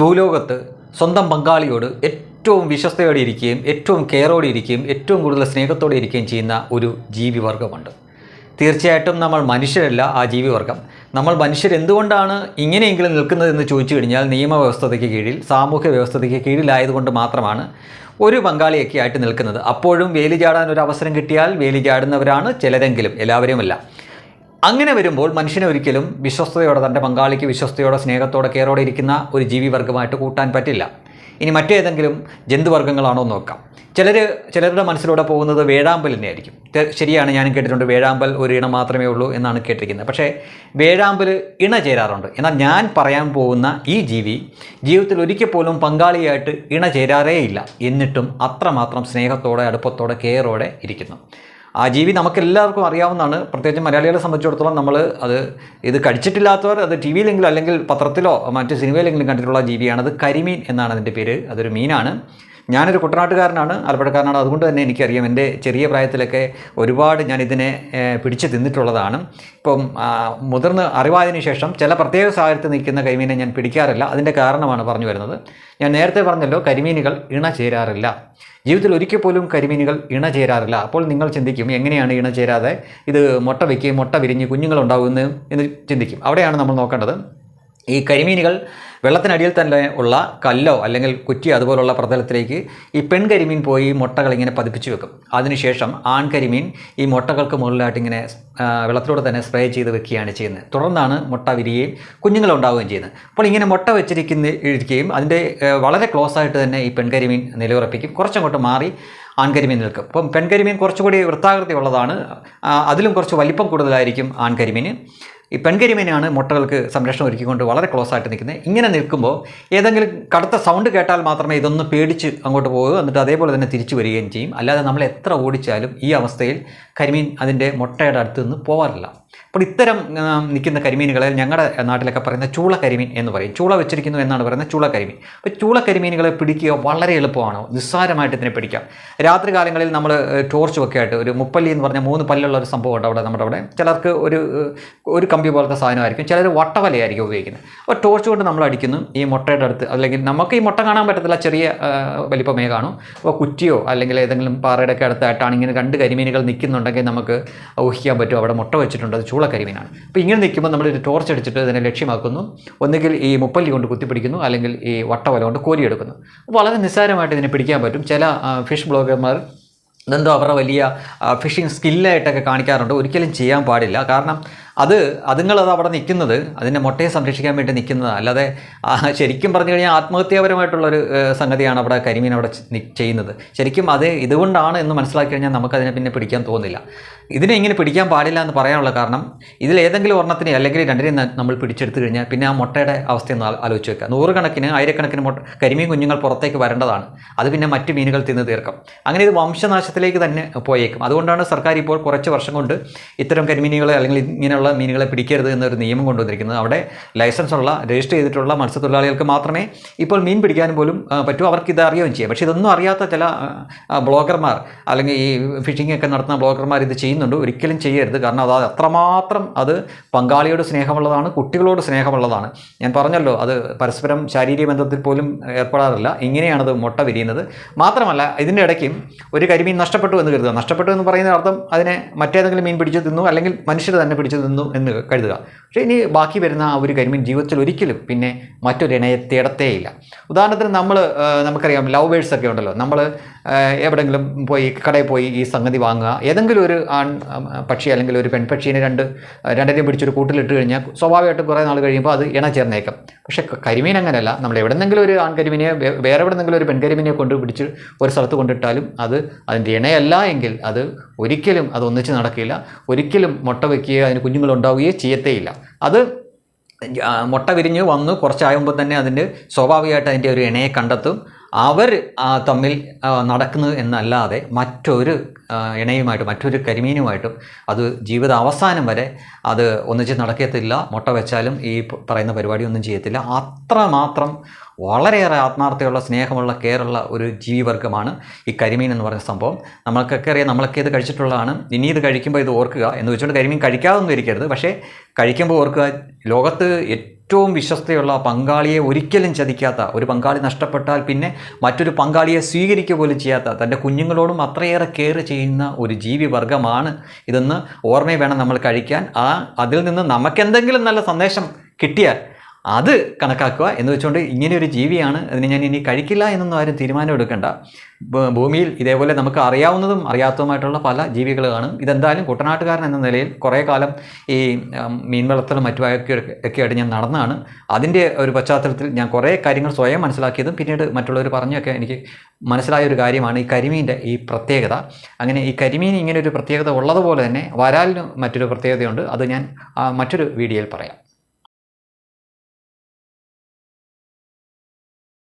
ഭൂലോകത്ത് സ്വന്തം പങ്കാളിയോട് ഏറ്റവും വിശ്വസ്തയോടെ ഇരിക്കുകയും ഏറ്റവും കെയറോടെ ഇരിക്കുകയും ഏറ്റവും കൂടുതൽ സ്നേഹത്തോടെ ഇരിക്കുകയും ചെയ്യുന്ന ഒരു ജീവിവർഗമുണ്ട്. തീർച്ചയായിട്ടും നമ്മൾ മനുഷ്യരല്ല ആ ജീവിവർഗം. നമ്മൾ മനുഷ്യർ എന്തുകൊണ്ടാണ് ഇങ്ങനെയെങ്കിലും നിൽക്കുന്നതെന്ന് ചോദിച്ചു കഴിഞ്ഞാൽ നിയമവ്യവസ്ഥതയ്ക്ക് കീഴിൽ സാമൂഹ്യ വ്യവസ്ഥതയ്ക്ക് കീഴിലായതുകൊണ്ട് മാത്രമാണ് ഒരു പങ്കാളിയൊക്കെ ആയിട്ട് നിൽക്കുന്നത്. അപ്പോഴും വേലി ചാടാൻ ഒരു അവസരം കിട്ടിയാൽ വേലി ചാടുന്നവരാണ് ചിലരെങ്കിലും എല്ലാവരുമല്ല. അങ്ങനെ വരുമ്പോൾ മനുഷ്യനെ ഒരിക്കലും വിശ്വസ്തയോടെ തന്റെ പങ്കാളിക്ക് വിശ്വസ്തയോടെ സ്നേഹത്തോടെ കെയറോടെ ഇരിക്കുന്ന ഒരു ജീവിവർഗമായിട്ട് കൂട്ടാൻ പറ്റില്ല. ഇനി മറ്റേതെങ്കിലും ജന്തുവർഗങ്ങളാണോ നോക്കാം. ചിലർ ചിലരുടെ മനസ്സിലൂടെ പോകുന്നത് വേഴാമ്പൽ തന്നെയായിരിക്കും ശരിയാണ് ഞാനും കേട്ടിട്ടുണ്ട് വേഴാമ്പൽ ഒരു ഇണ മാത്രമേ ഉള്ളൂ എന്നാണ് കേട്ടിരിക്കുന്നത്. പക്ഷേ വേഴാമ്പൽ ഇണ ചേരാറുണ്ട്. എന്നാൽ ഞാൻ പറയാൻ പോകുന്ന ഈ ജീവി ജീവിതത്തിൽ ഒരിക്കൽ പോലും പങ്കാളിയായിട്ട് ഇണ ചേരാറേ ഇല്ല എന്നിട്ടും അത്രമാത്രം സ്നേഹത്തോടെ അടുപ്പത്തോടെ കെയറോടെ ഇരിക്കുന്നു. ആ ജീവി നമുക്കെല്ലാവർക്കും അറിയാവുന്നതാണ്. പ്രത്യേകിച്ച് മലയാളികളെ സംബന്ധിച്ചിടത്തോളം നമ്മൾ അത് ഇത് കഴിച്ചിട്ടില്ലാത്തവർ അത് ടി വിയിലെങ്കിലും അല്ലെങ്കിൽ പത്രത്തിലോ മറ്റ് സിനിമയിലെങ്കിലും കണ്ടിട്ടുള്ള ജീവിയാണ്. അത് കരിമീൻ എന്നാണ് അതിന്റെ പേര്. അതൊരു മീനാണ്. ഞാനൊരു കുട്ടനാട്ടുകാരനാണ് ആലപ്പുഴക്കാരനാണ്. അതുകൊണ്ട് തന്നെ എനിക്കറിയാം എന്റെ ചെറിയ പ്രായത്തിലൊക്കെ ഒരുപാട് ഞാൻ ഇതിനെ പിടിച്ച് തിന്നിട്ടുള്ളതാണ്. ഇപ്പം മുതിർന്ന് അറിവായതിനു ശേഷം ചില പ്രത്യേക സാഹചര്യത്തിൽ നിൽക്കുന്ന കരിമീനെ ഞാൻ പിടിക്കാറില്ല. അതിന്റെ കാരണമാണ് പറഞ്ഞു വരുന്നത്. ഞാൻ നേരത്തെ പറഞ്ഞല്ലോ കരിമീനുകൾ ഇണ ചേരാറില്ല. ജീവിതത്തിൽ ഒരിക്കൽ പോലും കരിമീനുകൾ ഇണ ചേരാറില്ല. അപ്പോൾ നിങ്ങൾ ചിന്തിക്കും എങ്ങനെയാണ് ഇണ ചേരാതെ? ഇത് മുട്ട വയ്ക്കുകയും മുട്ട വിരിഞ്ഞ് കുഞ്ഞുങ്ങളുണ്ടാകുന്നത് എന്ന് ചിന്തിക്കും. അവിടെയാണ് നമ്മൾ നോക്കേണ്ടത്. ഈ കരിമീനുകൾ വെള്ളത്തിനടിയിൽ തന്നെ ഉള്ള കല്ലോ അല്ലെങ്കിൽ കുറ്റി അതുപോലുള്ള പ്രതലത്തിലേക്ക് ഈ പെൺകരിമീൻ പോയി മുട്ടകൾ ഇങ്ങനെ പതിപ്പിച്ച് വെക്കും. അതിനുശേഷം ആൺകരിമീൻ ഈ മുട്ടകൾക്ക് മുകളിലായിട്ട് ഇങ്ങനെ വെള്ളത്തിലൂടെ തന്നെ സ്പ്രേ ചെയ്ത് വെക്കുകയാണ് ചെയ്യുന്നത്. തുടർന്നാണ് മുട്ട വിരിയുകയും കുഞ്ഞുങ്ങളുണ്ടാവുകയും ചെയ്യുന്നത്. അപ്പോൾ ഇങ്ങനെ മുട്ട വെച്ചിരിക്കുന്ന ഇരിക്കുകയും അതിന്റെ വളരെ ക്ലോസ് ആയിട്ട് തന്നെ ഈ പെൺകരിമീൻ നിലയുറപ്പിക്കും. കുറച്ചങ്ങോട്ട് മാറി ആൺകരിമീൻ നിൽക്കും. അപ്പം പെൺകരിമീൻ കുറച്ചുകൂടി വൃത്താകൃതി ഉള്ളതാണ് അതിലും കുറച്ച് വലിപ്പം കൂടുതലായിരിക്കും ആൺകരിമീൻ ഈ പെൺകരിമീനാണ് മുട്ടകൾക്ക് സംരക്ഷണം ഒരുക്കിക്കൊണ്ട് വളരെ ക്ലോസ് ആയിട്ട് നിൽക്കുന്നത്. ഇങ്ങനെ നിൽക്കുമ്പോൾ ഏതെങ്കിലും കടുത്ത സൗണ്ട് കേട്ടാൽ മാത്രമേ ഇതൊന്ന് പേടിച്ച് അങ്ങോട്ട് പോകുകയോ എന്നിട്ട് അതേപോലെ തന്നെ തിരിച്ചു വരികയും ചെയ്യും. അല്ലാതെ നമ്മൾ എത്ര ഓടിച്ചാലും ഈ അവസ്ഥയിൽ കരിമീൻ അതിന്റെ മുട്ടയുടെ അടുത്ത് നിന്ന് പോകാറില്ല അപ്പോൾ ഇത്തരം നിൽക്കുന്ന കരിമീനുകളെ ഞങ്ങളുടെ നാട്ടിലൊക്കെ പറയുന്ന ചൂള കരിമീൻ എന്ന് പറയും. ചൂള വെച്ചിരിക്കുന്നു എന്നാണ് പറയുന്നത് ചൂള കരിമീൻ അപ്പോൾ ചൂള കരിമീനുകളെ പിടിക്കുക വളരെ എളുപ്പമാണ്? നിസ്സാരമായിട്ട് ഇതിനെ പിടിക്കാം. രാത്രി കാലങ്ങളിൽ നമ്മൾ ടോർച്ച് ഒക്കെ ആയിട്ട് ഒരു മുപ്പല്ലി എന്ന് പറഞ്ഞ മൂന്ന് പല്ലുള്ള ഒരു സംഭവം ഉണ്ട് അവിടെ നമ്മുടെ അവിടെ. ചിലർക്ക് ഒരു ഒരു കമ്പി പോലത്തെ സാധനമായിരിക്കും. ചിലർ വട്ടവലയായിരിക്കും ഉപയോഗിക്കുന്നത്. അപ്പോൾ ടോർച്ച് കൊണ്ട് നമ്മൾ അടിക്കുന്നു ഈ മുട്ടയുടെ അടുത്ത്. അല്ലെങ്കിൽ നമുക്ക് ഈ മുട്ട കാണാൻ പറ്റത്തില്ല ചെറിയ വലിപ്പമേ കാണും. അപ്പോൾ കുറ്റിയോ അല്ലെങ്കിൽ ഏതെങ്കിലും പാറയുടെ ഒക്കെ അടുത്തായിട്ടാണ് ഇങ്ങനെ രണ്ട് കരിമീനുകൾ നിൽക്കുന്നുണ്ടെങ്കിൽ നമുക്ക് ഊഹിക്കാൻ പറ്റും അവിടെ മുട്ട വെച്ചിട്ടുണ്ട്. അത് ചൂള കരിമീനാണ്. അപ്പോൾ ഇങ്ങനെ നിൽക്കുമ്പോൾ നമ്മൾ ഒരു ടോർച്ച് അടിച്ചിട്ട് ഇതിനെ ലക്ഷ്യമാക്കുന്നു. ഒന്നുകിൽ ഈ മുപ്പല്ലി കൊണ്ട് കുത്തിപ്പിടിക്കുന്നു അല്ലെങ്കിൽ ഈ വട്ടവല കൊണ്ട് കോരിയെടുക്കുന്നു. വളരെ നിസ്സാരമായിട്ട് ഇതിനെ പിടിക്കാൻ പറ്റും. ചില ഫിഷ് ബ്ലോഗർമാർ ഇതെന്തോ അവരുടെ വലിയ ഫിഷിംഗ് സ്കില്ലായിട്ടൊക്കെ കാണിക്കാറുണ്ട്. ഒരിക്കലും ചെയ്യാൻ പാടില്ല. കാരണം അത് അതുങ്ങളത് അവിടെ നിൽക്കുന്നത് അതിന്റെ മുട്ടയെ സംരക്ഷിക്കാൻ വേണ്ടി നിൽക്കുന്നത് അല്ലാതെ ശരിക്കും പറഞ്ഞു കഴിഞ്ഞാൽ ആത്മഹത്യാപരമായിട്ടുള്ളൊരു സംഗതിയാണ് അവിടെ കരിമീൻ അവിടെ ചെയ്യുന്നത്. ശരിക്കും അത് ഇതുകൊണ്ടാണ് എന്ന് മനസ്സിലാക്കി കഴിഞ്ഞാൽ നമുക്കതിനെ പിന്നെ പിടിക്കാൻ തോന്നില്ല. ഇതിനെ ഇങ്ങനെ പിടിക്കാൻ പാടില്ല എന്ന് പറയാനുള്ള കാരണം ഇതിൽ ഏതെങ്കിലും ഒരെണ്ണത്തിനെ അല്ലെങ്കിൽ രണ്ടിനെയും നമ്മൾ പിടിച്ചെടുത്തു കഴിഞ്ഞാൽ പിന്നെ ആ മുട്ടയുടെ അവസ്ഥ ഒന്ന് ആ- ആലോചിച്ച് വെക്കുക. നൂറുകണക്കിന് ആയിരക്കണക്കിന് മുട്ട കരിമീൻ കുഞ്ഞുങ്ങൾ പുറത്തേക്ക് വരേണ്ടതാണ്. അത് പിന്നെ മറ്റ് മീനുകൾ തിന്ന് തീർക്കും. അങ്ങനെ ഇത് വംശനാശത്തിലേക്ക് തന്നെ പോയേക്കും. അതുകൊണ്ടാണ് സർക്കാർ ഇപ്പോൾ കുറച്ച് വർഷം കൊണ്ട് ഇത്തരം കരിമീനുകളെ അല്ലെങ്കിൽ ഇങ്ങനെയുള്ള മീനുകളെ പിടിക്കരുത് എന്നൊരു നിയമം കൊണ്ടുവന്നിരിക്കുന്നത്. അവിടെ ലൈസൻസ് ഉള്ള രജിസ്റ്റർ ചെയ്തിട്ടുള്ള മത്സ്യത്തൊഴിലാളികൾക്ക് മാത്രമേ ഇപ്പോൾ മീൻ പിടിക്കാനും പോലും പറ്റൂ. അവർക്ക് ഇത് അറിയുകയും ചെയ്യാം. പക്ഷേ ഇതൊന്നും അറിയാത്ത ചില ബ്ലോഗർമാർ അല്ലെങ്കിൽ ഈ ഫിഷിംഗ് ഒക്കെ നടത്തുന്ന ബ്ലോഗർമാർ ഇത് ചെയ്യുന്നുണ്ട്. ഒരിക്കലും ചെയ്യരുത്. കാരണം അത് അത്രമാത്രം അത് പങ്കാളിയോട് സ്നേഹമുള്ളതാണ് കുട്ടികളോട് സ്നേഹമുള്ളതാണ്. ഞാൻ പറഞ്ഞല്ലോ അത് പരസ്പരം ശാരീരിക ബന്ധത്തിൽ പോലും ഏർപ്പെടാറില്ല. ഇങ്ങനെയാണത് മുട്ട വിരിയുന്നത്. മാത്രമല്ല ഇതിന്റെ ഇടയ്ക്കും ഒരു കരിമീൻ നഷ്ടപ്പെട്ടു എന്ന് കരുതുക. നഷ്ടപ്പെട്ടു എന്ന് പറയുന്ന അർത്ഥം അതിനെ മറ്റേതെങ്കിലും മീൻ പിടിച്ചു തിന്നു അല്ലെങ്കിൽ മനുഷ്യർ തന്നെ പിടിച്ചു തിന്നു എന്ന് കരുതുക. പക്ഷേ ഇനി ബാക്കി വരുന്ന ആ ഒരു കരിമീൻ ജീവിതത്തിൽ ഒരിക്കലും പിന്നെ മറ്റൊരു ഇണയെ തേടത്തേയില്ല. ഉദാഹരണത്തിന് നമ്മൾ നമുക്കറിയാം ലവ് ബേഴ്സ് ഒക്കെ ഉണ്ടല്ലോ. നമ്മൾ എവിടെയെങ്കിലും പോയി കടയിൽ പോയി ഈ സംഗതി വാങ്ങുക. ഏതെങ്കിലും ഒരു ആൺ പക്ഷി അല്ലെങ്കിൽ ഒരു പെൺപക്ഷീനെ രണ്ട് രണ്ടരയും പിടിച്ചൊരു കൂട്ടിലിട്ട് കഴിഞ്ഞാൽ സ്വാഭാവികമായിട്ടും കുറേ നാൾ കഴിയുമ്പോൾ അത് ഇണ ചേർന്നേക്കാം. പക്ഷേ കരിമീൻ അങ്ങനെയല്ല. നമ്മൾ എവിടെന്നെങ്കിലും ഒരു ആൺകരിമീനെ കരിമീനെ വേറെ എവിടെന്നെങ്കിലും ഒരു പെൺകരിമീനെ കൊണ്ട് പിടിച്ച് ഒരു സ്ഥലത്ത് കൊണ്ടിട്ടാലും അത് അതിന്റെ ഇണയല്ല എങ്കിൽ അത് ഒരിക്കലും അത് ഒന്നിച്ച് നടക്കില്ല. ഒരിക്കലും മുട്ട വയ്ക്കുകയോ അതിന് കുഞ്ഞുങ്ങളുണ്ടാവുകയോ ചെയ്യത്തേയില്ല. അത് മുട്ട വിരിഞ്ഞ് വന്ന് കുറച്ചാകുമ്പോൾ തന്നെ അതിന്റെ സ്വാഭാവികമായിട്ട് അതിന്റെ ഒരു ഇണയെ കണ്ടെത്തും. അവർ തമ്മിൽ നടക്കുന്നു എന്നല്ലാതെ മറ്റൊരു ഇണയുമായിട്ടും മറ്റൊരു കരിമീനുമായിട്ടും അത് ജീവിത അവസാനം വരെ അത് ഒന്നിച്ച് നടക്കത്തില്ല. മുട്ട വെച്ചാലും ഈ പറയുന്ന പറയുന്ന പരിപാടിയൊന്നും ചെയ്യത്തില്ല. അത്രമാത്രം വളരെയേറെ ആത്മാർത്ഥതയുള്ള സ്നേഹമുള്ള കെയറുള്ള ഒരു ജീവിവർഗമാണ് ഈ കരിമീൻ എന്ന് പറയുന്ന സംഭവം. നമ്മൾക്കൊക്കെ അറിയാം നമ്മളൊക്കെ ഇത് കഴിച്ചിട്ടുള്ളതാണ്. ഇനി ഇത് കഴിക്കുമ്പോൾ ഇത് ഓർക്കുക എന്ന് വെച്ചുകൊണ്ട് കരിമീൻ കഴിക്കാതൊന്നും ഇരിക്കരുത്. പക്ഷേ കഴിക്കുമ്പോൾ ഓർക്കുക ലോകത്ത് ഏറ്റവും വിശ്വസ്തയുള്ള പങ്കാളിയെ ഒരിക്കലും ചതിക്കാത്ത ഒരു പങ്കാളി നഷ്ടപ്പെട്ടാൽ പിന്നെ മറ്റൊരു പങ്കാളിയെ സ്വീകരിക്കുക പോലും ചെയ്യാത്ത തന്റെ കുഞ്ഞുങ്ങളോടും അത്രയേറെ കെയർ ചെയ്യുന്ന ഒരു ജീവി വർഗമാണ് ഇതെന്ന് ഓർമ്മ വേണം നമ്മൾ കഴിക്കാൻ. ആ അതിൽ നിന്ന് നമുക്കെന്തെങ്കിലും നല്ല സന്ദേശം കിട്ടിയാൽ അത് കണക്കാക്കുക എന്ന് വെച്ചുകൊണ്ട് ഇങ്ങനെ ഒരു ജീവിയാണ് അതിനെ ഞാൻ ഇനി കഴിക്കില്ല എന്നൊന്നും ആരും തീരുമാനം എടുക്കേണ്ട. ഭൂമിയിൽ ഇതേപോലെ നമുക്ക് അറിയാവുന്നതും അറിയാത്തതുമായിട്ടുള്ള പല ജീവികൾ കാണും. ഇതെന്തായാലും കുട്ടനാട്ടുകാരൻ എന്ന നിലയിൽ കുറേ കാലം ഈ മീൻ വളർത്തലും മറ്റുമൊക്കെ ഒക്കെ ആയിട്ട് ഞാൻ നടന്നതാണ്. അതിന്റെ ഒരു പശ്ചാത്തലത്തിൽ ഞാൻ കുറേ കാര്യങ്ങൾ സ്വയം മനസ്സിലാക്കിയതും പിന്നീട് മറ്റുള്ളവർ പറഞ്ഞൊക്കെ എനിക്ക് മനസ്സിലായ ഒരു കാര്യമാണ് ഈ കരിമീന്റെ ഈ പ്രത്യേകത. അങ്ങനെ ഈ കരിമീൻ ഇങ്ങനെ ഒരു പ്രത്യേകത ഉള്ളതുപോലെ തന്നെ വരാലിന് മറ്റൊരു പ്രത്യേകതയുണ്ട്. അത് ഞാൻ മറ്റൊരു വീഡിയോയിൽ പറയാം.